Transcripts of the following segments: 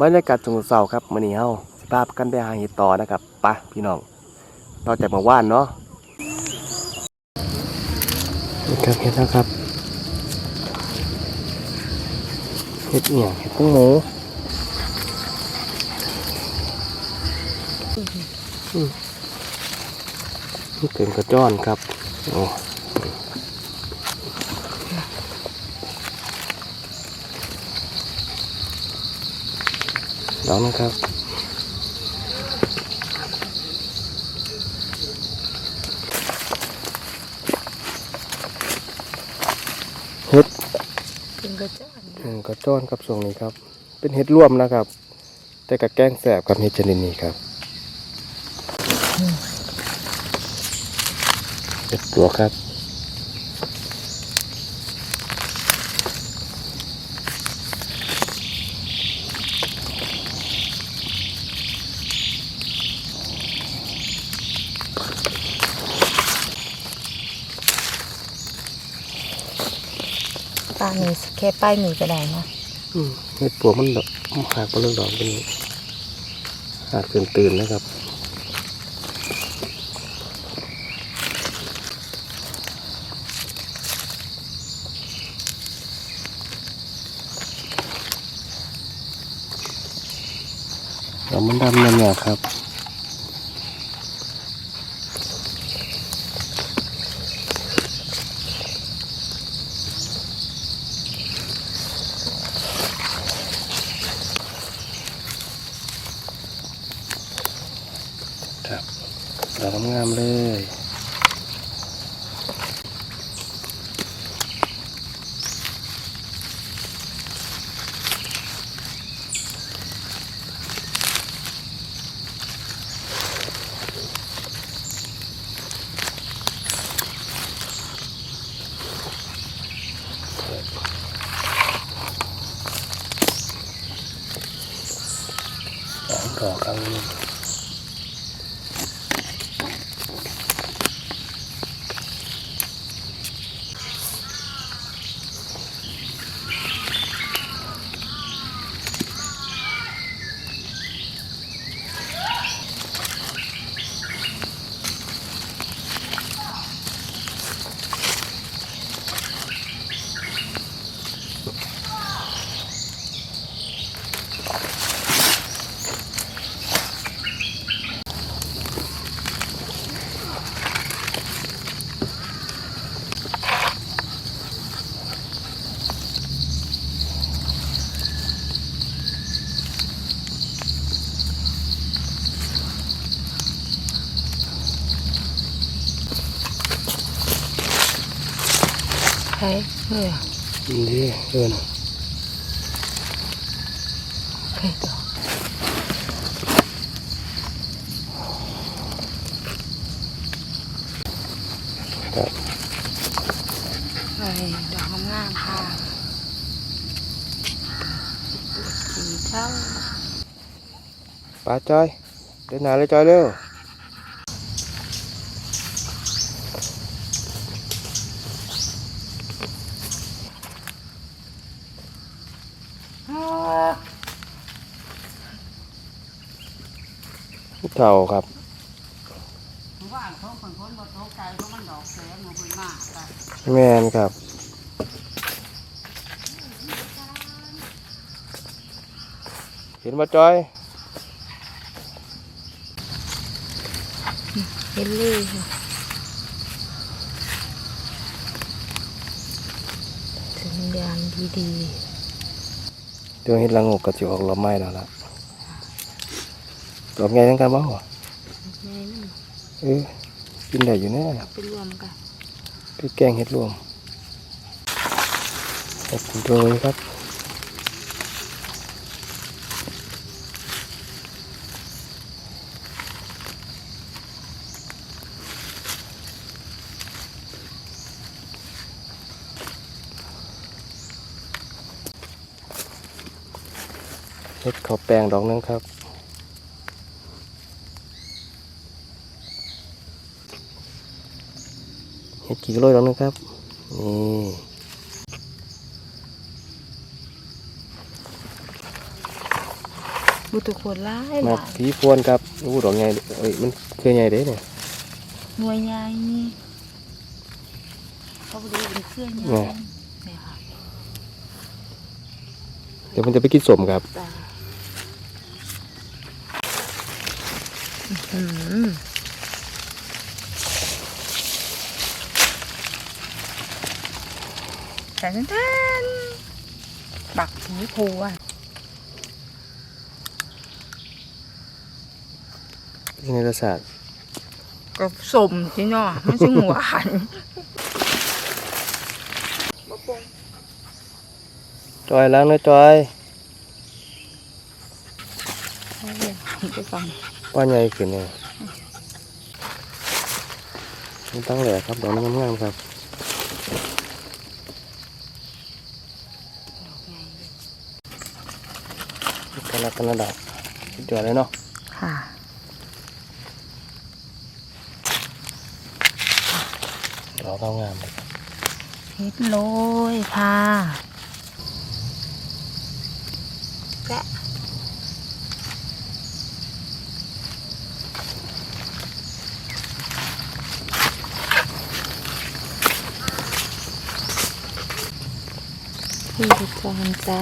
บรรยากาศสงเสาครับมื้อนี้เฮาสิพกันไปหาเห็ดต่อนะครับปะพี่น้องต่อจากเมื่อวานเนาะนี่ครับเห็ดแล้วครับเห็ดเหี่ยงเห็ดพวกหมูนี่เป็นกระจ้อนครับโอ้ แล้วนะครับเห็ดเป็นกระจ้อนอืมกระจ้อนครับทรงนี้ครับ เป็นเห็ดร่วมนะครับ แต่กับแกล้งแสบครับเห็ดชนิดนี้ครับเห็ดตัวครับ ป้ามีแค่ป้ายมีก็ได้นะอืมเห็ดปัวมันดอกหากเรื่องดอกเป็นหากตื่นตื่นๆนะครับเรามันดำนั่นเนี่ยครับครับ เราทำงามเลย ใช่เนี่ยนี่เออนะใช่ต่อครับไปดอกงามๆค่ะสีเท่า ป้าจอย เดินหนาเลยจอยเร็ว เท่าครับ ว่าเขาเป็นคนบ่ตกใจเพราะมันดอกแสงมันเพิ่นมากค่ะแมนครับเห็นมาจอยเฮลลี่ค่ะสัญญาณดีเดี๋ยวเห็นละงกกับจิออกละไม้แล้วล่ะ ดอกไงทั้งกันบ้างวะๆแม่นั่นเออกินได้อยู่แน่ไปรวมกันคือแกงเห็ดรวมเห็ดโรยครับเห็ดข้าวแป้งดอกหนึงครับ เห็ด กี่กิโลดอกหนึงครับนี่บุตรคนร้ายหมาลายผีพวนครับอู้ดอกใหญ่เอ้ยมันเคยใหญ่เด้เนี่ยหน่วยใหญ่นี่เขาบอกว่าเป็นเครื่องใหญ่แม่เนี่ยค่ะเดี๋ยวมันจะไปกินสมครับ ตาอื้อหือ แทนแทนบักผีโพอะนี่ในรสชาติก็สมจีเนาะมันซึ่งหวานจอยล้างนะจอยไปฟังป้าใหญ่ขึ้นเนี่ยมันตั้งแหล่ครับดอกนี้งามๆครับ กันละกันระดับสุดยอดเลยเนาะค่ะดอกงามๆเลยเฮ็ดโรยค่ะแกะพี่ดีกรจ้า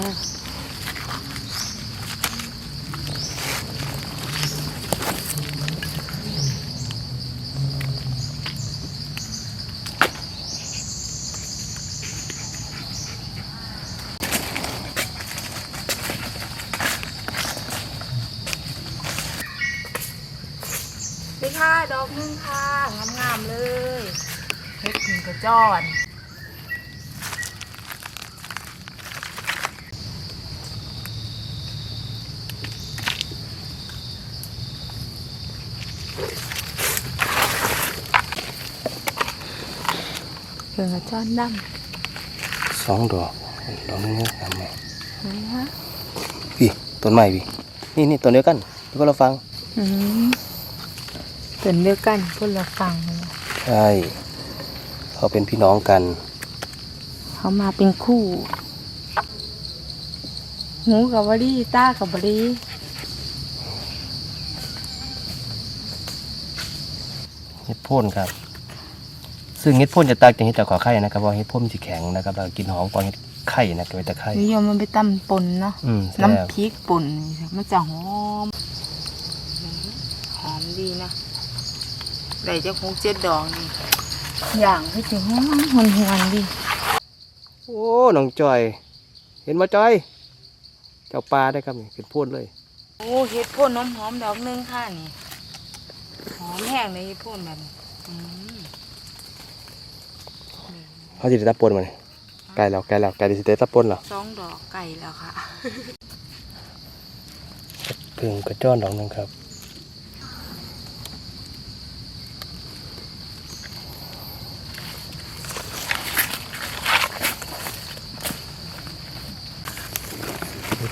นี่ค่ะ ดอกห นึงค่ะงามๆเลยเฮ็ดถึงกระจอนถึงกระจอนดำสองดอกดอกนี้งามไหมไหนฮะพี่ต้นไม้พี่นี่นี่ต้นเดียวกันที่เราฟัง อืม เป็นเดียวกันคนละฝั่งเลยใช่เขาเป็นพี่น้องกัน เขามาเป็นคู่หูกับบรีตากับบรีเห็ดโพ่นครับ ซึ่งเห็ดโพ่นจะต่างจากเห็ดจากขอไข่นะครับเพราะเห็ดโพ่นมันจะแข็งนะครับแล้วกินหอมกว่าเห็ดไข่นะกับเห็ดตะไคร่นิยมมันไปตำปนเนาะอืมแซ่บน้ำพริกป่นนี่มันจะหอมหอมดีนะ ได้จะคงเจ็ดดอกนี่อย่างที่จะหอมหวนหวนๆดีโอ้น้องจอย เห็นมาจอย เจ้าปลาได้ครับนี่เป็นโพ่นเลย โอ้เห็ดพ่นน้ำหอมดอกหนึงค่ะนี่หอมแห้งเลยเห็ดพ่นแบบนี้อืมเขาจะได้ตะปนมาเนี่ยไก่แล้วไก่แล้วไก่ดิสิเตตะปนเหรอสองดอกไก่แล้วค่ะเพิ่งกระจ้อนดอกหนึงครับ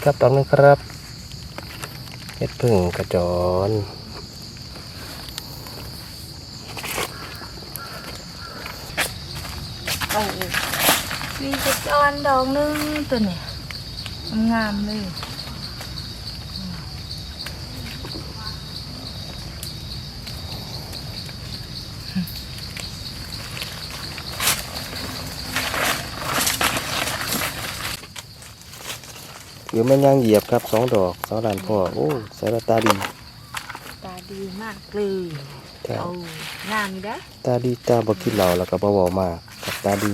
ครับดอกหนึงครับเห็ดพึ่งกระจรโอ้มีกระจรดอกหนึงตัวเนี่ยงามเลย หรือแม่นยางเหยียบครับสองดอกสองด้านพ่อโอ้สายตาดี ตาดีมากเลยแต่เอางามเด้อตาดีตาบอกินเหล้าแล้วก็บ่เว้ามากกับตาดี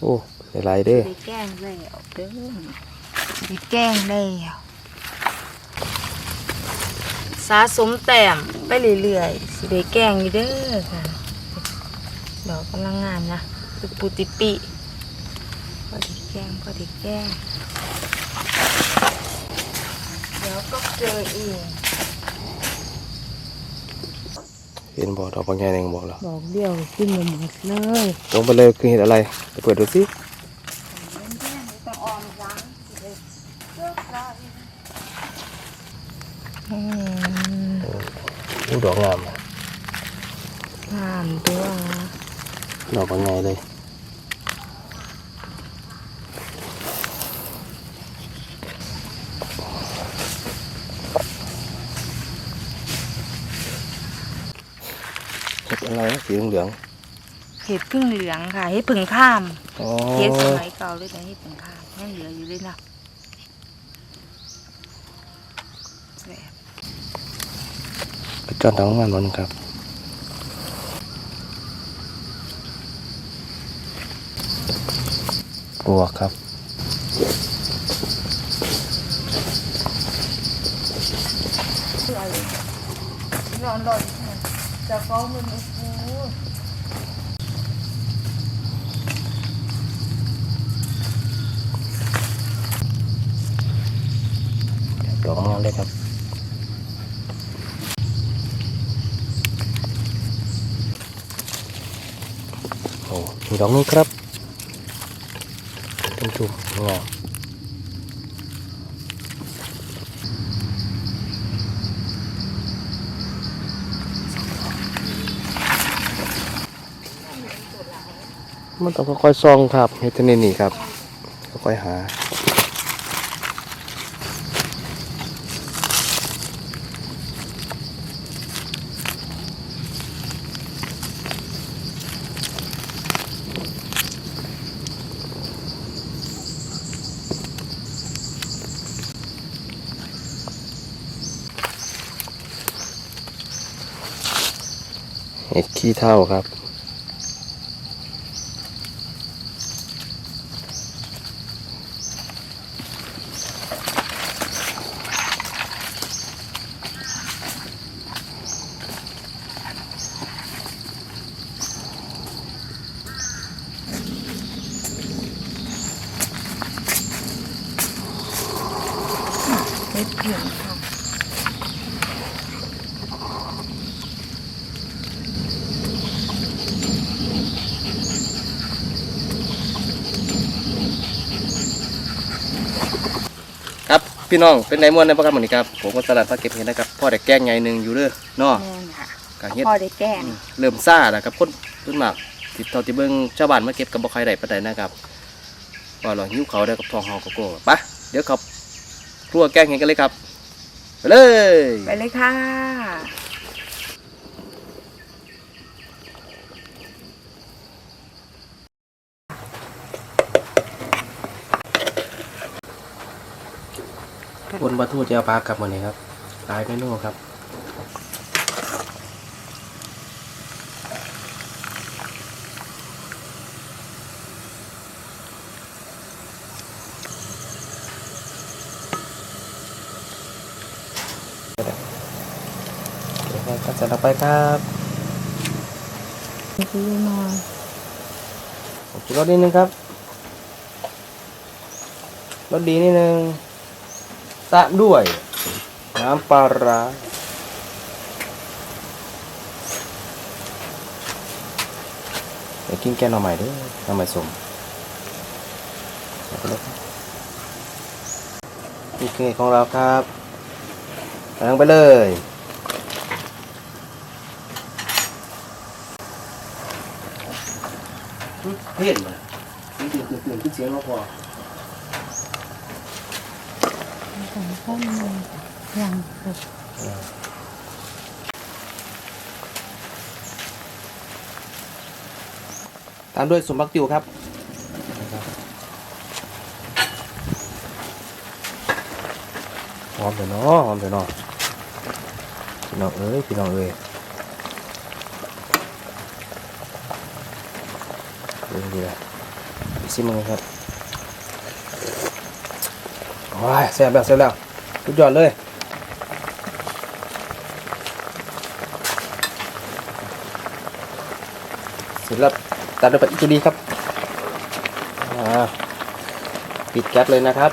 โอ้หลายๆเด้อ ได้แกล้งแล้วเด้อได้แกล้งแล้ว สะสมแต้มไปเรื่อยๆสิได้แกล้งอยู่เด้อค่ะดอกกำลังงามนะปุปุติปิพอได้แกล้งพอได้แกล้งเดี๋ยวก็เจออีกเห็นบอกดอกบางแง่หนึ่งบอกแล้วดอกเดียวกินหมดเลยลงไปเลยคือเห็นอะไรไปเปิดดูสิ ต้องออมล้างอืม อู้ ดอกงามอะงงามตัวดอกก็ใหญ่เลยเห็ดอะไรนะสีเหลืองเห็ดพึ่งเหลืองค่ะเห็ดพึ่งข้ามๆอ๋อเห็ดสมัยเก่าเลยนะเห็ดพึ่งข้ามยังเหลืออยู่เลยนะแซ่บ ไปจอดทางงานวันครับบวกครับร้อนร้อนจะฟ้องมันโอ้โหดอกงามเลยครับ โอ้มี ดอกนี้ครับชุ่มๆงามมันต้องค่อยๆซองครับเฮดเทนนี่ครับค่อยๆหา เห็ดขี้เท่าครับ เห็ดพึ่งค่ะ ครับ พี่น้องเป็นไรม่วนในประกันหมดนี้ครับผมก็ตลาดพักเก็บเห็ดนะครับพ่อแต่แกล้งไงหนึ่งอยู่เด้อเนาะแม่นค่ะกะเฮ็ด พอได้แกล้งอืมเริ่มซ่าแล้วครับคนขึ้นมากติดต่อที่เบิ่งชาวบ้านมาเก็บกับบ่ใครได้ปานใดนะครับว่าเราหิวเขาวได้กับทองเฮาก็โก้ไปะเดี๋ยวครับครัวแกล้งเห็ดกันเลยครับ ไปเลย ไปเลยค่ะ บนปลาทูเจียวปลากลับหมดนี้ครับหลายเมนูครับก็จะต่อไปครับดูหน่อยผมกินรสนิดนึงครับรสดีนิดนึง ตามด้วย น้ำปลาร้าเดี๋ยวกินแกงหน่อใหม่ด้วยหน่อใหม่สมไปเลยครับนี่คือของเราครับกำลังไปเลยเพี้ยนมาตื่นตื่นตื่นตื่นขึ้นเสียงเราพอยังตามด้วยสมบักติวครับ หอมเถอะเนาะหอมเถอะเนาะพี่น้องเอ้ยพี่น้องเอ้ยดูดีละอีกสิมือครับ ว้ายแซ่บแล้วแซ่บแล้วสุดยอดเลยเสร็จแล้วตัดด้วยปลาอิตุลีครับอ่าปิดแก๊สเลยนะครับ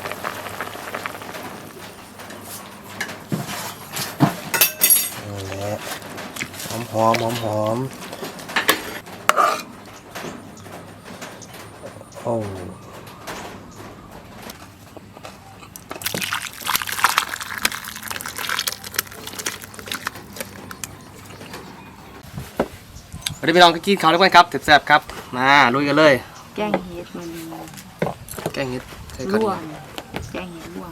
นี่แหละหอมหอมหอมหอมโอ้ วันนี้ไปลองกินข้าวด้วยกันครับแซ่บๆครับ มาลุยกันเลย แกงเห็ดมันแกงเห็ดใส่ข้าวร่เหวนียวงแกงเห็ดร่วง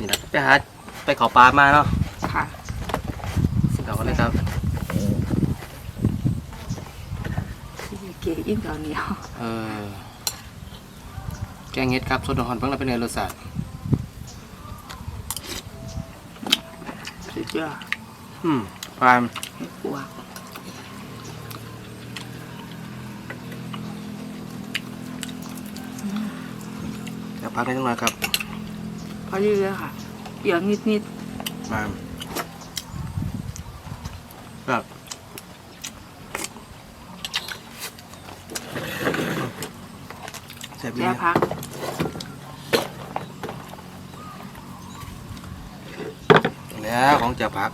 นี่นะไปหาไปขอปลามาเนาะค่ะสิงเขากันเลยครับที่เก๋อิ่มตอนเหนียวเออแกงเห็ดครับสดหอนเพิ่งเราเป็นไงรสชาติสุดยอดอืมความไม่ก พักได้ทั้งมาครับพอดีเลยค่ะเดี๋ยวนิดนิดมาครับแซ่บๆดีแล้วพักแล้วของเจ้าพัก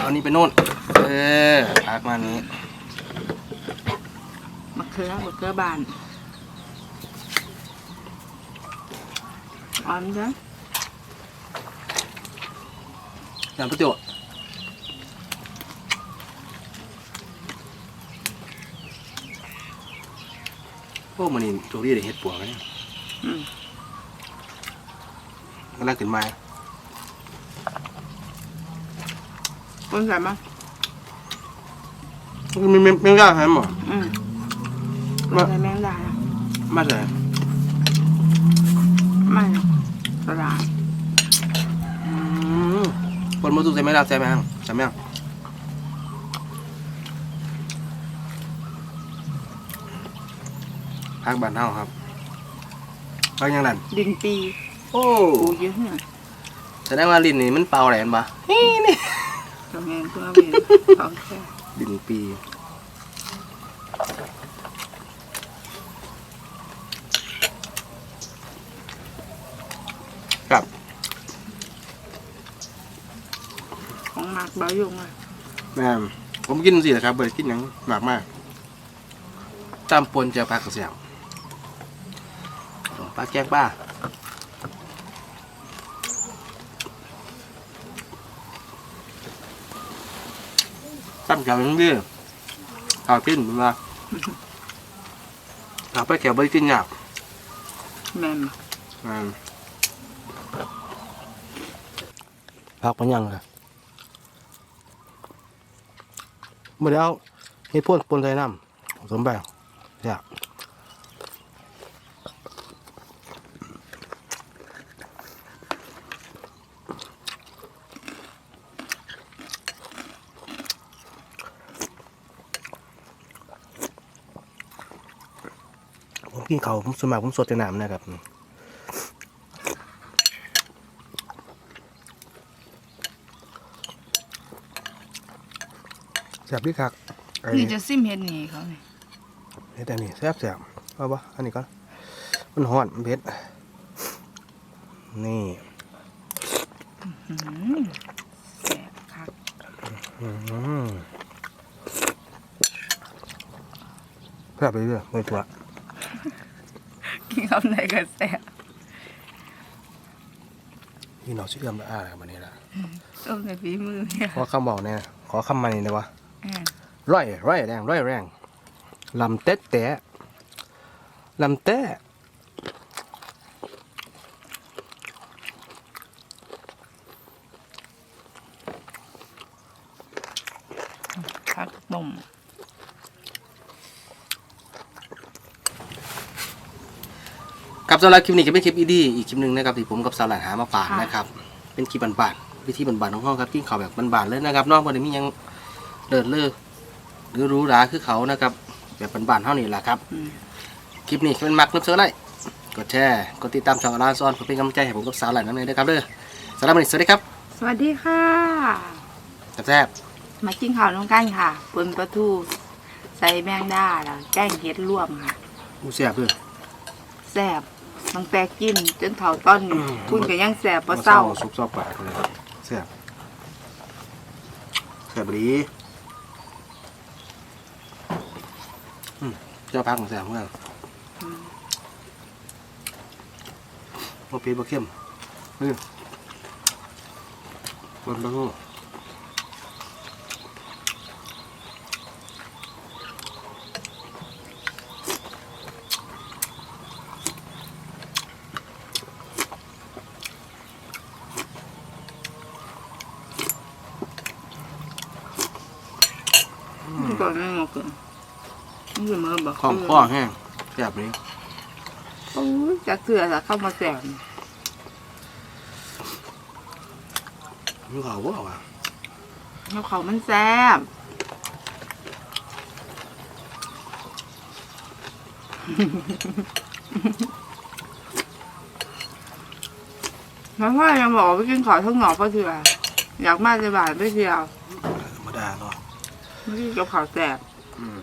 เอานี่ไปโน่น เออพักมานี้มะเขือมะเขือบาน อ่อนจ้ะน้ำประโยชน์โอ้มันนี่โจรี่ได้เห็ดปัวไหมอืมก็แรกขึ้นมาคนใส่มามันมีเมียงย่างไหมหมออืมมาใส่แมงดามาใส่ไม่สลายคนมาสุกใส่ไหมล่ะใส่ไหมครับใส่ไหมครับพักบ้านเฮาครับพักยังนั่นดินปีโอ้ปูเยอะเนี่ยแสดงว่าลิ้นนี่มันเป่าแหลนปะทำงานเพื่อเวียนเขาแค่ดินปีครับ ของ หมากเบายุงอะแม่มผมกินสิแหละครับเบิดกินหยังมากมากตามปนเจะพักกระเสียวปลาแกงป้าตั้มแก้วยังดีข้าวกินมาข้าวไปแก้วไปกินยากแม่นอืมพักมันยังครับ เมื่อแล้วเฮ็ดพ่นปนใส่น้ำผสมไปอยากผมกินเขาผมสมัครผมสดแต่น้ำนะครับ แซ่บดีคักไอ้นี่จะซิมเห็ดหนีเขาเนี่ยเฮ็ดอันนี้แซ่บแซ่บเอาปะอันนี้ก่อนมันฮ้อนมันเผ็ดนี่แสบคักอืมแซ่บไปเรื่อยเลยตัวกินคำไหนก็แสบพี่น้องชื่อเอื้อมละอาครับวันนี้ละต้มในฝีมือเนี่ยขอคำบอกเนี่ยขอคำมันนี่เลยวะอ่า ร้อยร้อยแรงร้อยแรงลำเต๊ะแตะลำเต๊ะผักต้มครับสำหรับคลิปนี้ก็เป็นคลิปอีดีอีกคลิปหนึ่งนะครับที่ผมกับสาวหลานหามาฝากนะครับ เป็นคลิปบานๆวิธีบานๆของห้องครับที่เขาแบบบานๆเลยนะครับนอกจากนี้ยังเดินเลือ หรือหรู้ราคือเขานะครับ แบบบานๆเท่านี้แหละครับอืมคลิปนี้เป็นมักเพิ่มเสืออะไรกดแชร์กดติดตามช่องอลาซอนเพื่อเป็นกำลังใจให้ผมกับสาวหลานนั่นเองนะครับเด้อสำหรับวันนี้สวัสดีครับ สวัสดีค่ะ แซ่บมากินข้าวน้องกันค่ะปนปลาทูใส่แมงดาแล้วแกงเห็ดร่วมค่ะๆอู้แซ่บเพื่อแสบตั้งแต่กินจนเท่าต้นนี่คุณก็ยังแสบปะเศร้าซุปซอบปากเลยแซ่บแซ่บดีอืม เจ้าพักของแซ่บเมื่อบ่เผ็ดบ่เข้มเฮ้ยคนละหู ก่อนไม่งอกเกินนี่ คือมือบอกของพ่อแห้งแบบนี้โอ้ยจะเสือจะเข้ามาแสบมันเขาว่าว่ะแล้วเขามันแซ่บแล้วว่ายังบอกว่าไปกินขอทั้งหนอกก็เถื่ออยากมาจะบานไปเที่ยวธรรมดาเนาะไม่กินกับข้าวแสบอืม